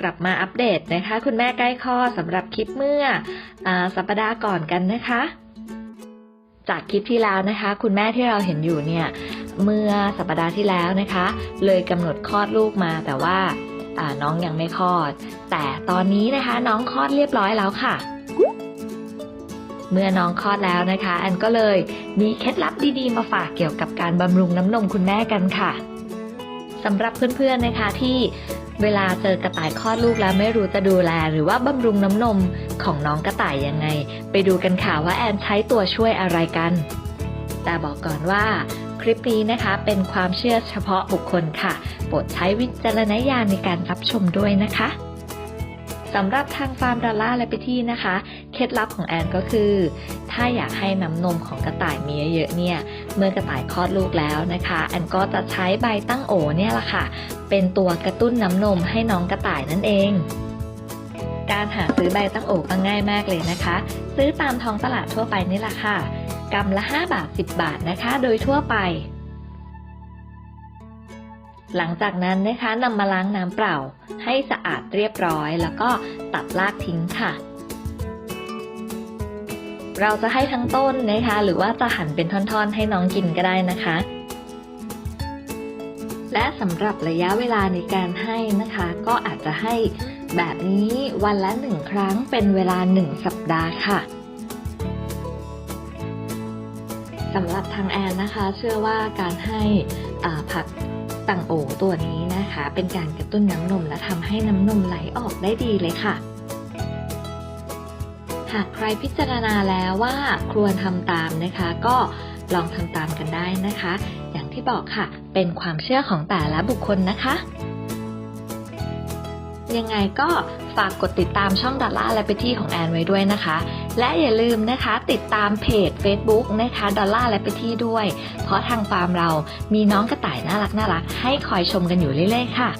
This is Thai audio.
กลับมาอัปเดตนะคะ คุณแม่ใกล้คลอดสำหรับคลิปเมื่ออสัปดาห์ก่อนกันนะคะ จากคลิปที่แล้วนะคะ คุณแม่ที่เราเห็นอยู่เนี่ยเมื่อสัปดาห์ที่แล้วนะคะ เลยกำหนดคลอดลูกมาแต่ว่าอ่าน้องยังไม่คลอด แต่ตอนนี้นะคะน้องคลอดเรียบร้อยแล้วค่ะ เมื่อน้องคลอดแล้วนะคะแอนก็เลยมีเคล็ดลับดีๆมาฝากเกี่ยวกับการบำรุงน้ำนมคุณแม่กันค่ะ สำหรับเพื่อนๆนะคะที่เวลาเจอกระต่ายคลอดลูกแล้วไม่รู้จะดูแล หรือว่าบำรุงน้ำนมของน้องกระต่ายยังไง ไปดูกันค่ะว่าแอนใช้ตัวช่วยอะไรกัน แต่บอกก่อนว่าคลิปนี้นะคะเป็นความเชื่อเฉพาะบุคคลค่ะโปรดใช้วิจารณญาณในการรับชมด้วยนะคะสำหรับทางฟาร์มดอลล่าและไปที่นะคะ เคล็ดลับของแอนก็คือ ถ้าอยากให้น้ำนมของกระต่ายมีเยอะเนี่ย เมื่อกระต่ายคลอดลูกแล้วนะคะ แอนก็จะใช้ใบตั้งโอเนี่ยแหละค่ะ เป็นตัวกระตุ้นน้ำนมให้น้องกระต่ายนั่นเอง การหาซื้อใบตั้งโอก็ง่ายมากเลยนะคะ ซื้อตามท้องตลาดทั่วไปนี่แหละค่ะกำละ 5 บาท 10 บาทนะคะ โดยทั่วไป หลังจากนั้นนะคะนำมาล้างน้ำเปล่า ให้สะอาดเรียบร้อย แล้วก็ตัดรากทิ้งค่ะ เราจะให้ทั้งต้นนะคะ หรือว่าจะหั่นเป็นท่อนๆ ให้น้องกินก็ได้นะคะ และสำหรับระยะเวลาในการให้นะคะ ก็อาจจะให้แบบนี้วันละหนึ่งครั้งเป็นเวลาหนึ่งสัปดาห์ค่ะสำหรับทางแอนนะคะ เชื่อว่าการให้ผักต่างโอตัวนี้นะคะ เป็นการกระตุ้นน้ำนมและทำให้น้ำนมไหลออกได้ดีเลยค่ะ หากใครพิจารณาแล้วว่าควรทำตามนะคะ ก็ลองทำตามกันได้นะคะ อย่างที่บอกค่ะ เป็นความเชื่อของแต่ละบุคคลนะคะ ยังไงก็ฝากกดติดตามช่องดอลล่าและไปที่ของแอนไว้ด้วยนะคะ และอย่าลืมนะคะติดตามเพจ Facebook นะคะดอลล่าและไปที่ด้วย เพราะทางฟาร์มเรามีน้องกระต่ายน่ารักน่ารักให้คอยชมกันอยู่เรื่อยๆค่ะ